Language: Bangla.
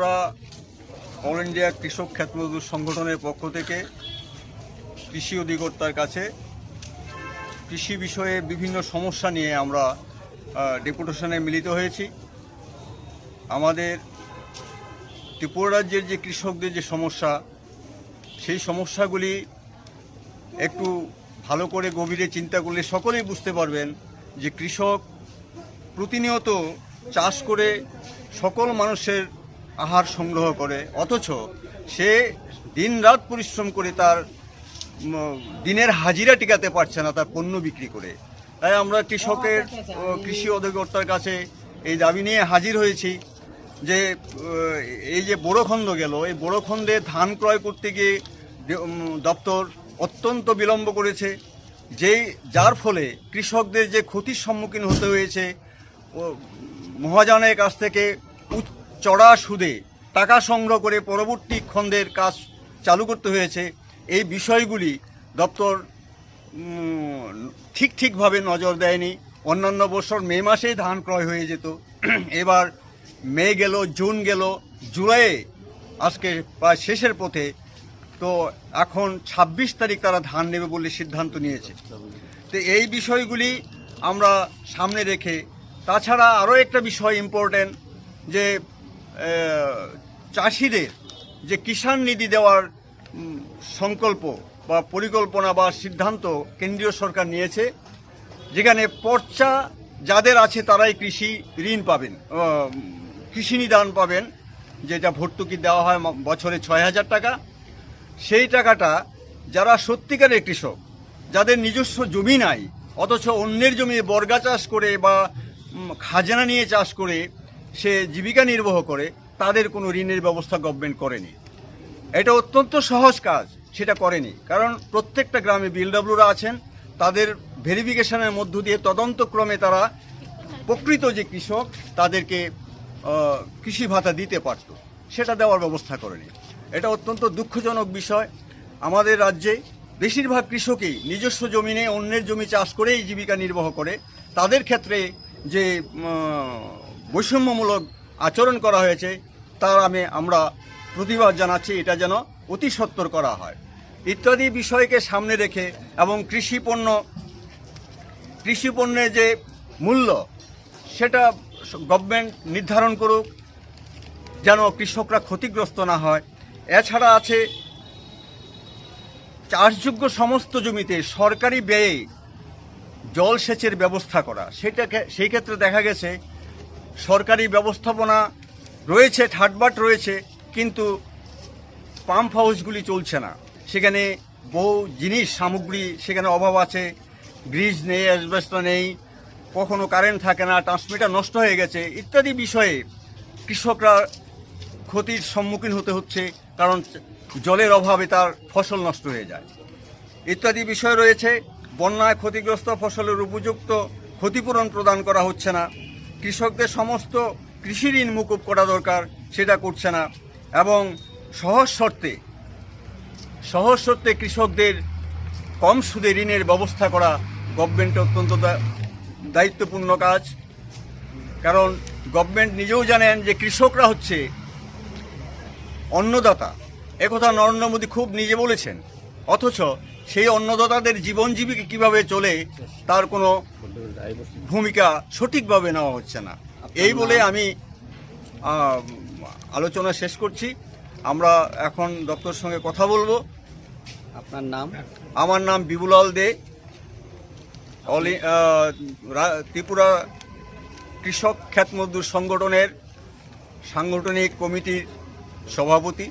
আমরা অল ইন্ডিয়া কৃষক খ্যাত মজদুর সংগঠনের পক্ষ থেকে কৃষি অধিকর্তার কাছে কৃষি বিষয়ে বিভিন্ন সমস্যা নিয়ে আমরা ডেপুটেশনে মিলিত হয়েছি। আমাদের ত্রিপুরা রাজ্যের যে কৃষকদের যে সমস্যা, সেই সমস্যাগুলি একটু ভালো করে গভীরে চিন্তা করলে সকলেই বুঝতে পারবেন যে কৃষক প্রতিনিয়ত চাষ করে সকল মানুষের আহার সংগ্রহ করে, অথচ সে দিনরাত পরিশ্রম করে তার দিনের হাজিরা টিকাতে পারছে না তার পণ্য বিক্রি করে। তাই আমরা কৃষকের কৃষি অধিকর্তার কাছে এই দাবি নিয়ে হাজির হয়েছি যে এই যে বড়খণ্ড গেল, এই বড়খণ্ডে ধান ক্রয় করতে গিয়ে দপ্তর অত্যন্ত বিলম্ব করেছে, যেই, যার ফলে কৃষকদের যে ক্ষতির সম্মুখীন হতে হয়েছে মহাজনের কাছ থেকে চড়া সুদে টাকা সংগ্রহ করে পরবর্তী খণ্ডের কাজ চালু করতে হয়েছে। এই বিষয়গুলি দপ্তর ঠিক ঠিকভাবে নজর দেয়নি। অন্যান্য বছর মে মাসেই ধান ক্রয় হয়ে যেত। এবার মে গেল, জুন গেল, জুলাইয়ে আজকে প্রায় শেষের পথে। তো এখন ২৬ তারিখ তারা ধান নেবে বলে সিদ্ধান্ত নিয়েছে। তো এই বিষয়গুলি আমরা সামনে রেখে, তাছাড়া আরও একটা বিষয় ইম্পর্টেন্ট যে চাষিদের যে কিষাণ নিধি দেওয়ার সংকল্প বা পরিকল্পনা বা সিদ্ধান্ত কেন্দ্রীয় সরকার নিয়েছে, যেখানে পর্চা যাদের আছে তারাই কৃষি ঋণ পাবেন কৃষি নিদান পাবেন, যেটা ভর্তুকি দেওয়া হয় বছরে ছয় হাজার টাকা। সেই টাকাটা যারা সত্যিকারের কৃষক, যাদের নিজস্ব জমি নাই, অথচ অন্যের জমি বর্গা চাষ করে বা খাজনা নিয়ে চাষ করে সে জীবিকা নির্বাহ করে, তাদের কোনো ঋণের ব্যবস্থা গভর্নমেন্ট করেনি। এটা অত্যন্ত সহজ কাজ, সেটা করেনি। কারণ প্রত্যেকটা গ্রামে বিএলডব্লিউরা আছেন, তাদের ভেরিফিকেশনের মধ্য দিয়ে তদন্তক্রমে তারা প্রকৃত যে কৃষক, তাদেরকে কৃষি ভাতা দিতে পারত। সেটা দেওয়ার ব্যবস্থা করেনি। এটা অত্যন্ত দুঃখজনক বিষয়। আমাদের রাজ্যে বেশিরভাগ কৃষকই নিজস্ব জমিনে অন্যের জমি চাষ করেই জীবিকা নির্বাহ করে। তাদের ক্ষেত্রে যে বৈষম্যমূলক আচরণ করা হয়েছে, তার আমি আমরা প্রতিবাদ জানাচ্ছি, এটা যেন অতি সত্বর করা হয়। ইত্যাদি বিষয়কে সামনে রেখে এবং কৃষি পণ্য কৃষি পণ্যের যে মূল্য, সেটা গভর্নমেন্ট নির্ধারণ করুক, যেন কৃষকরা ক্ষতিগ্রস্ত না হয়। এছাড়া আছে চাষযোগ্য সমস্ত জমিতে সরকারি ব্যয়ে জলসেচের ব্যবস্থা করা। সেটাকে সেই ক্ষেত্রে দেখা গেছে সরকারি ব্যবস্থাপনা রয়েছে, ঠাটবাট রয়েছে, কিন্তু পাম্প হাউসগুলি চলছে না। সেখানে বহু জিনিস, সামগ্রী সেখানে অভাব আছে, গ্রিজ নেই অ্যাসবেস্টা নেই, কখনো কারেন্ট থাকে না ট্রান্সমিটার নষ্ট হয়ে গেছে, ইত্যাদি বিষয়ে কৃষকরা ক্ষতির সম্মুখীন হতে হচ্ছে, কারণ জলের অভাবে তার ফসল নষ্ট হয়ে যায়। ইত্যাদি বিষয় রয়েছে, বন্যায় ক্ষতিগ্রস্ত ফসলের উপযুক্ত ক্ষতিপূরণ প্রদান করা হচ্ছে না। কৃষকদের সমস্ত কৃষি ঋণ মুকুব করা দরকার, সেটা করছে না। এবং সহজ শর্তে সহজ শর্তে কৃষকদের কম সুদে ঋণের ব্যবস্থা করা গভর্নমেন্টের অত্যন্ত দায়িত্বপূর্ণ কাজ। কারণ গভর্নমেন্ট নিজেও জানেন যে কৃষকরা হচ্ছে অন্নদাতা। একথা নরেন্দ্র মোদী খুব নিজে বলেছেন। অথচ সেই অন্নদাতাদের জীবন জীবিকা কীভাবে চলে তার কোনো ভূমিকা সঠিকভাবে নেওয়া হচ্ছে না। এই বলে আমি আলোচনা শেষ করছি। আমরা এখন দপ্তর সঙ্গে কথা বলব। আপনার নাম? আমার নাম বিবুলাল দে। ত্রিপুরা কৃষক খ্যাত মজদুর সংগঠনের সাংগঠনিক কমিটির সভাপতি।